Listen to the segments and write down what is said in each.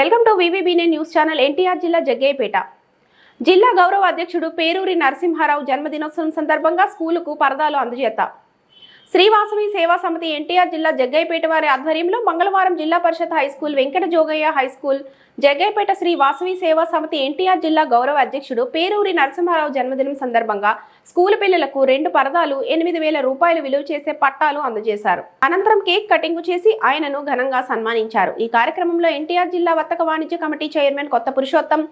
Welcome to వివిబీనే news channel NTR జిల్లా జగ్గయ్యపేట. జిల్లా గౌరవ అధ్యక్షుడు పేరూరి నరసింహారావు జన్మదినోత్సవం సందర్భంగా స్కూలుకు పరదాలు అందజేత. శ్రీవాసవి సేవా సమితి ఎన్టీఆర్ జిల్లా జగ్గైపేట వారి ఆధ్వర్యంలో మంగళవారం Zilla Parishad high school Venkata Jogaiah high school Jaggayyapeta Sri Vasavi Seva Samithi NTR జిల్లా గౌరవ అధ్యక్షుడు పేరూరి నరసింహారావు జన్మదినం సందర్భంగా స్కూల్ పిల్లలకు రెండు పరదాలు ఎనిమిది వేల రూపాయలు విలువ చేసే పట్టాలు అందజేశారు. అనంతరం కేక్ కటింగ్ చేసి ఆయనను ఘనంగా సన్మానించారు. ఈ కార్యక్రమంలో ఎన్టీఆర్ జిల్లా వర్తక వాణిజ్య కమిటీ చైర్మన్ కొత్త పురుషోత్తం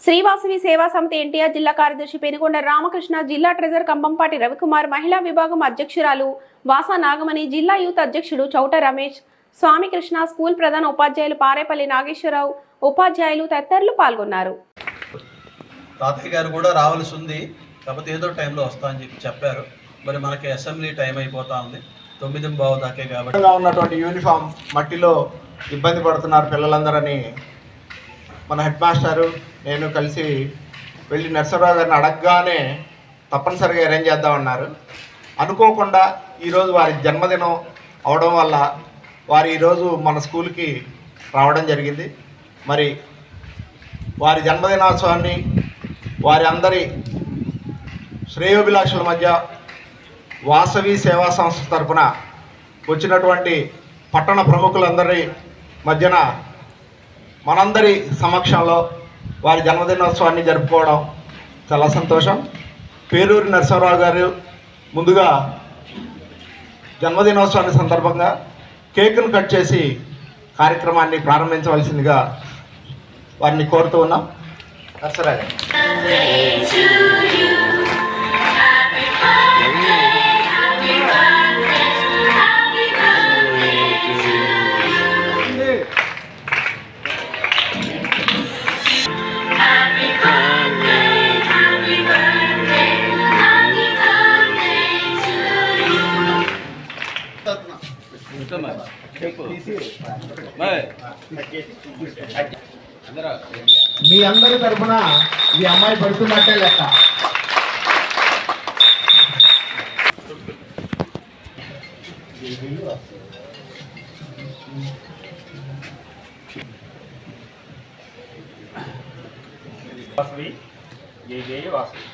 శ్రీవాసవి సేవా సమితి ఎన్టీఆర్ జిల్లా కార్యదర్శి పెనుగొండ రామకృష్ణ జిల్లా ట్రెజర్ కంబంపాటి రవికుమార్ మహిళా విభాగం అధ్యక్షురాలు వాసా నాగమణి జిల్లా యూత్ అధ్యక్షుడు చౌట రమేష్ స్వామికృష్ణ స్కూల్ ప్రధాన ఉపాధ్యాయులు పారేపల్లి నాగేశ్వరరావు ఉపాధ్యాయులు తదితరులు పాల్గొన్నారు. తాతయ్య గారు కూడా రావాల్సి ఉంది కాకపోతే ఏదో టైంలో వస్తా అని చెప్పి చెప్పారు. మరి మనకి అసెంబ్లీ టైం అయిపోతా ఉంది. తొమ్మిది బావు దాకే కాబట్టి. ఉన్నటువంటి యూనిఫామ్ మట్టిలో ఇబ్బంది పడుతున్నారు పిల్లలందరని మన హెడ్ మాస్టారు నేను కలిసి వెళ్ళి నరసరావు గారిని అడగగానే తప్పనిసరిగా అరేంజ్ చేద్దామన్నారు అనుకోకుండా ఈరోజు వారి జన్మదినం అవడం వల్ల వారు ఈరోజు మన స్కూల్కి రావడం జరిగింది. మరి వారి జన్మదినోత్సవాన్ని వారి అందరి శ్రేయోభిలాషుల మధ్య వాసవి సేవా సంస్థ తరపున వచ్చినటువంటి పట్టణ ప్రముఖులందరి మధ్యన మనందరి సమక్షంలో వారి జన్మదినోత్సవాన్ని జరుపుకోవడం చాలా సంతోషం. పేరూరి నరసింహరావు గారు ముందుగా జన్మదినోత్సవాన్ని సందర్భంగా కేకును కట్ చేసి కార్యక్రమాన్ని ప్రారంభించవలసిందిగా వారిని కోరుతూ ఉన్నాం. నరసరావు గారు. మీ అందరి తరఫున ఈ అమ్మాయి పడుతున్నట్టే లెక్క. వాసవి. జై జై వాసవి.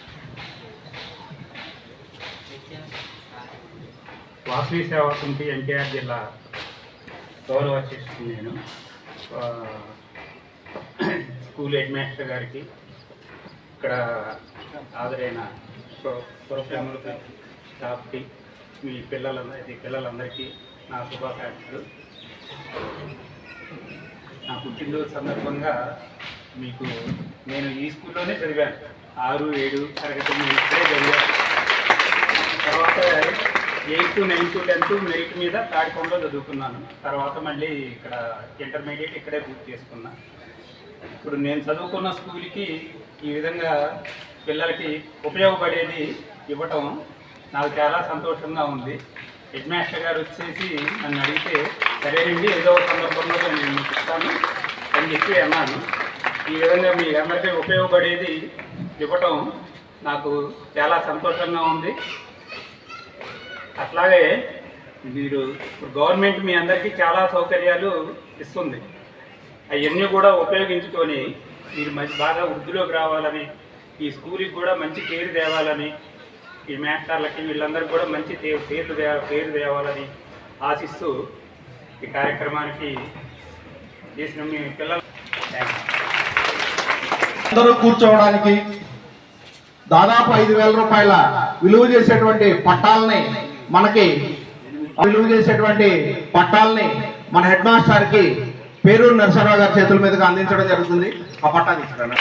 వాసవి సేవా సమితి ఎన్టీఆర్ జిల్లా గౌరవ అధ్యక్షుడు నేను. స్కూల్ హెడ్ మాస్టర్ గారికి ఇక్కడ హాజరైన ప్రోగ్రాములు స్టాఫ్కి మీ పిల్లలందరికీ పిల్లలందరికీ నా శుభాకాంక్షలు. నా పుట్టినరోజు సందర్భంగా మీకు నేను ఈ స్కూల్లోనే చదివాను. ఆరు ఏడు తరగతి ఇక్కడే చదివాను. తర్వాత ఎయిత్ నైన్త్ టెన్త్ మెరిట్ మీద తాడికొండలో చదువుకున్నాను. తర్వాత మళ్ళీ ఇక్కడ ఇంటర్మీడియట్ ఇక్కడే పూర్తి చేసుకున్నా. ఇప్పుడు నేను చదువుకున్న స్కూల్కి ఈ విధంగా పిల్లలకి ఉపయోగపడేది ఇవ్వటం నాకు చాలా సంతోషంగా ఉంది. హెడ్ మాస్టర్ గారు వచ్చేసి నన్ను అడిగితే సరేనండి ఏదో ఒక సందర్భంలో నేను మీకు ఇస్తాను అని చెప్పి అన్నాను. ఈ విధంగా మీ అందరికీ ఉపయోగపడేది ఇవ్వటం నాకు చాలా సంతోషంగా ఉంది. అట్లాగే మీరు గవర్నమెంట్ మీ అందరికీ చాలా సౌకర్యాలు ఇస్తుంది. అవన్నీ కూడా ఉపయోగించుకొని మీరు మంచి బాగా వృద్ధిలోకి రావాలని ఈ స్కూల్కి కూడా మంచి పేరు తేవాలని ఈ మాస్టర్లకి వీళ్ళందరికీ కూడా మంచి పేరు పేర్లు పేరు తేవాలని ఆశిస్తూ ఈ కార్యక్రమానికి చేసిన మీ పిల్లలు అందరూ కూర్చోవడానికి దాదాపు ఐదు వేల రూపాయల విలువ చేసేటువంటి పట్టాలని మనకి విలువ చేసేటువంటి పట్టాలని మన హెడ్ మాస్టర్కి నరసరావు గారి చేతుల మీదుగా అందించడం జరుగుతుంది. ఆ పట్టా తీసుకురండి.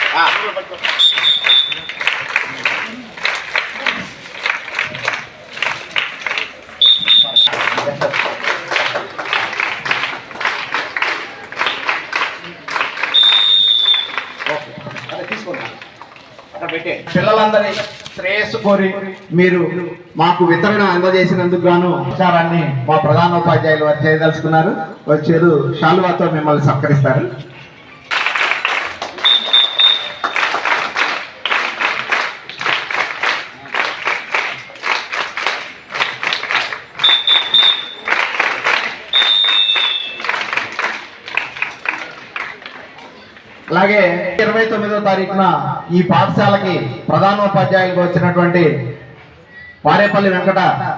పిల్లలందరి శ్రేయస్సు కోరి మీరు మాకు వితరణ అందజేసినందుకు గాను సారాన్ని మా ప్రధానోపాధ్యాయులు వారు చేయదలుచుకున్నారు. వచ్చేది షాలువాతో మిమ్మల్ని సత్కరిస్తారు. అలాగే ఇరవై తొమ్మిదో తారీఖున ఈ పాఠశాలకి ప్రధానోపాధ్యాయులుగా వచ్చినటువంటి వారేపల్లి వెంకట